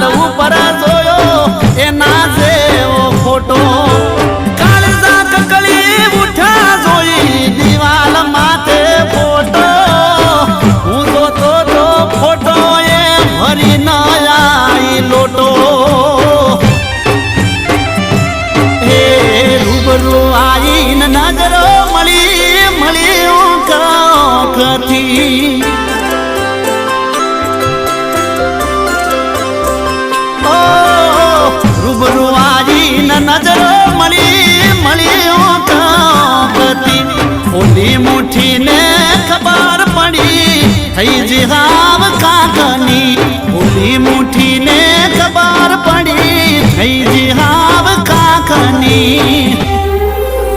ચાંદ ઉપર જોયો, એના જેવો ફોટો. કાળજા ઉઠા જોઈ, દિવાલ ફોટો. હું જોતો તો ફોટો ભરી ન આઈ લોટો. હે રૂબરૂ આઈને નજરો મળી મળી હું કાંકથી. મળી મળી કથી ઓલી મુઠીને ખબર પડી. થઈ જે હાવ કાકની. ઓલી મુઠીને ખબર પડી. થઈ જે કાકની.